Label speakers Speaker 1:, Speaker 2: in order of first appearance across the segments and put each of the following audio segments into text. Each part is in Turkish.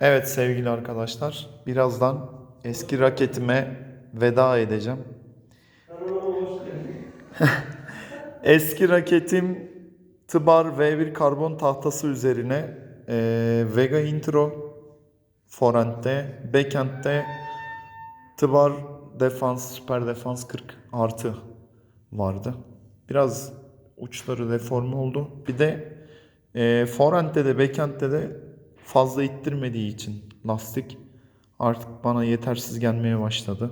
Speaker 1: Evet sevgili arkadaşlar, birazdan eski raketime veda edeceğim. eski raketim Tıbar V1 karbon tahtası üzerine eee, Vega Intro forend'de, backend'de Tıbar Defans, Süper Defans 40 artı vardı. Biraz uçları deforme oldu. Bir de e, forehand'de de backhand'de de fazla ittirmediği için lastik artık bana yetersiz gelmeye başladı.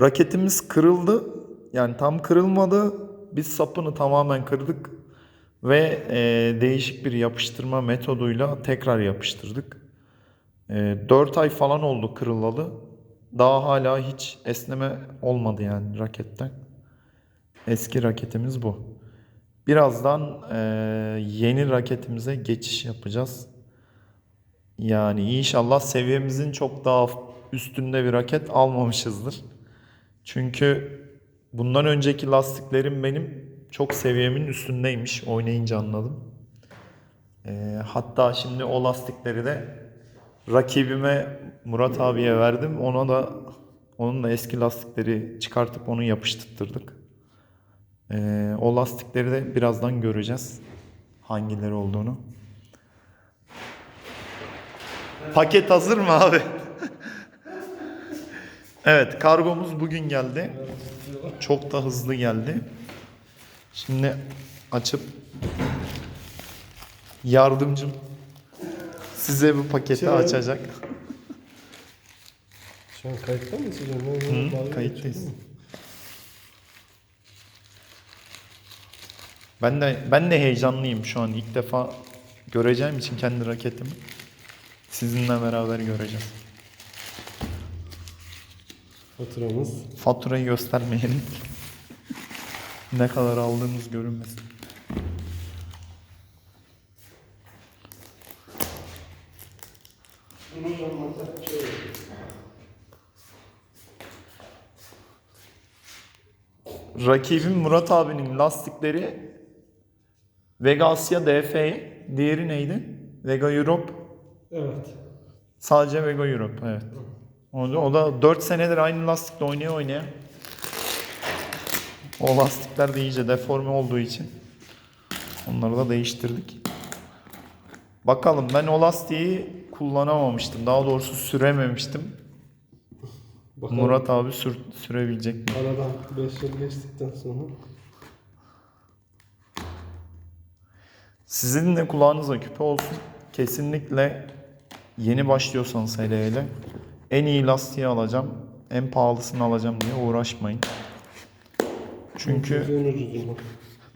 Speaker 1: Raketimiz kırıldı. Yani tam kırılmadı. Biz sapını tamamen kırdık ve e, değişik bir yapıştırma metoduyla tekrar yapıştırdık. E, 4 ay falan oldu kırılalı. Daha hala hiç esneme olmadı yani raketten. Eski raketimiz bu. Birazdan e, yeni raketimize geçiş yapacağız. Yani inşallah seviyemizin çok daha üstünde bir raket almamışızdır. Çünkü bundan önceki lastiklerim benim çok seviyemin üstündeymiş. Oynayınca anladım. E, hatta şimdi o lastikleri de rakibime Murat abiye verdim. Ona da onun da eski lastikleri çıkartıp onu yapıştırdık. Ee, o lastikleri de birazdan göreceğiz. Hangileri olduğunu. Paket hazır mı abi? evet kargomuz bugün geldi. Çok da hızlı geldi. Şimdi açıp yardımcım size bu paketi
Speaker 2: Şey-
Speaker 1: açacak.
Speaker 2: Şu an kayıtta mısın?
Speaker 1: Hı, kayıttayız. Ben de ben de heyecanlıyım şu an ilk defa göreceğim için kendi raketimi. Sizinle beraber göreceğiz.
Speaker 2: Faturamız.
Speaker 1: Faturayı göstermeyelim. ne kadar aldığımız görünmesin. Rakibim Murat abinin lastikleri Vega Asya DF, diğeri neydi? Vega Europe.
Speaker 2: Evet.
Speaker 1: Sadece Vega Europe, evet. O da, o da 4 senedir aynı lastikle oynaya oynaya. O lastikler de iyice deforme olduğu için onları da değiştirdik. Bakalım ben o lastiği kullanamamıştım. Daha doğrusu sürememiştim.
Speaker 2: Bakalım.
Speaker 1: Murat abi sür, sürebilecek mi?
Speaker 2: Aradan 5 yıl geçtikten sonra.
Speaker 1: Sizin de kulağınıza küpe olsun. Kesinlikle yeni başlıyorsanız hele hele en iyi lastiği alacağım, en pahalısını alacağım diye uğraşmayın. Çünkü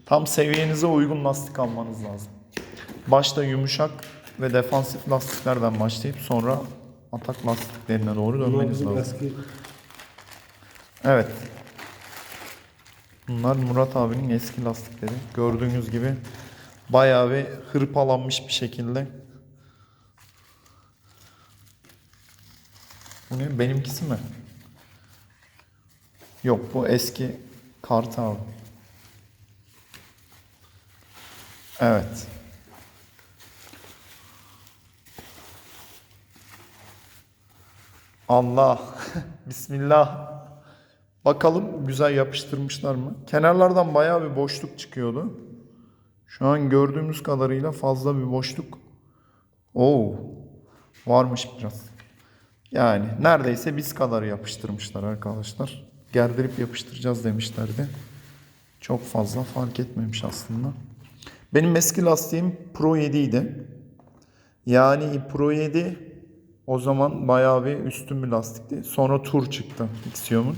Speaker 1: tam seviyenize uygun lastik almanız lazım. Başta yumuşak ve defansif lastiklerden başlayıp sonra atak lastiklerine doğru dönmeniz lazım. Evet. Bunlar Murat abinin eski lastikleri. Gördüğünüz gibi bayağı bir hırpalanmış bir şekilde. Bu ne? Benimkisi mi? Yok bu eski kart abi. Evet. Allah. Bismillah. Bakalım güzel yapıştırmışlar mı? Kenarlardan bayağı bir boşluk çıkıyordu. Şu an gördüğümüz kadarıyla fazla bir boşluk. Oo. Varmış biraz. Yani neredeyse biz kadar yapıştırmışlar arkadaşlar. Gerdirip yapıştıracağız demişlerdi. Çok fazla fark etmemiş aslında. Benim eski lastiğim Pro 7 idi. Yani Pro 7 o zaman bayağı bir üstün bir lastikti. Sonra Tur çıktı Ixiom'un.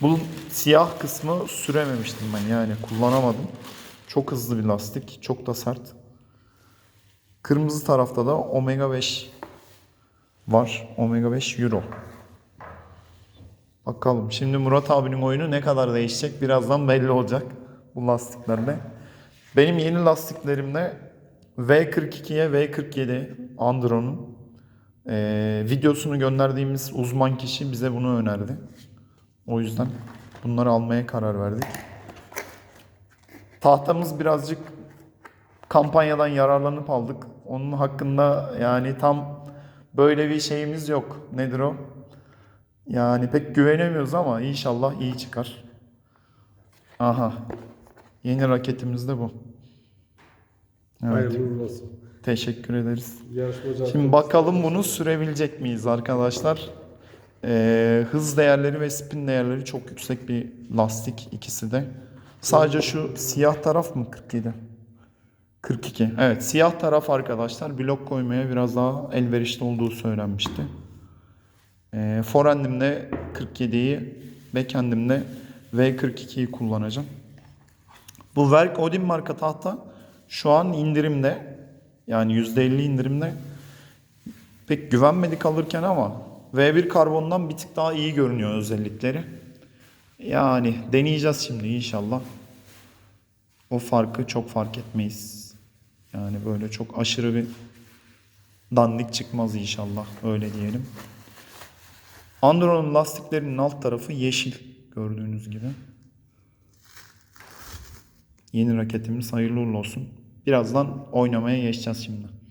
Speaker 1: Bu siyah kısmı sürememiştim ben yani kullanamadım. Çok hızlı bir lastik, çok da sert. Kırmızı tarafta da Omega 5 var. Omega 5 Euro. Bakalım şimdi Murat abinin oyunu ne kadar değişecek birazdan belli olacak bu lastiklerle. Benim yeni lastiklerimde V42'ye V47 Andron'un eee, videosunu gönderdiğimiz uzman kişi bize bunu önerdi. O yüzden bunları almaya karar verdik. Tahtamız birazcık kampanyadan yararlanıp aldık. Onun hakkında yani tam böyle bir şeyimiz yok. Nedir o? Yani pek güvenemiyoruz ama inşallah iyi çıkar. Aha. Yeni raketimiz de bu. Evet.
Speaker 2: Hayırlı olsun.
Speaker 1: Teşekkür ederiz.
Speaker 2: Yarışmacı
Speaker 1: Şimdi bakalım bunu sürebilecek miyiz arkadaşlar? Ee, hız değerleri ve spin değerleri çok yüksek bir lastik ikisi de. Sadece şu siyah taraf mı 47? 42. Evet siyah taraf arkadaşlar blok koymaya biraz daha elverişli olduğu söylenmişti. Ee, forendimde 47'yi backendimde V42'yi kullanacağım. Bu Verk Odin marka tahta şu an indirimde. Yani %50 indirimde. Pek güvenmedik alırken ama V1 karbondan bir tık daha iyi görünüyor özellikleri. Yani deneyeceğiz şimdi inşallah. O farkı çok fark etmeyiz. Yani böyle çok aşırı bir dandik çıkmaz inşallah öyle diyelim. Andron'un lastiklerinin alt tarafı yeşil gördüğünüz gibi. Yeni raketimiz hayırlı uğurlu olsun. Birazdan oynamaya geçeceğiz şimdi.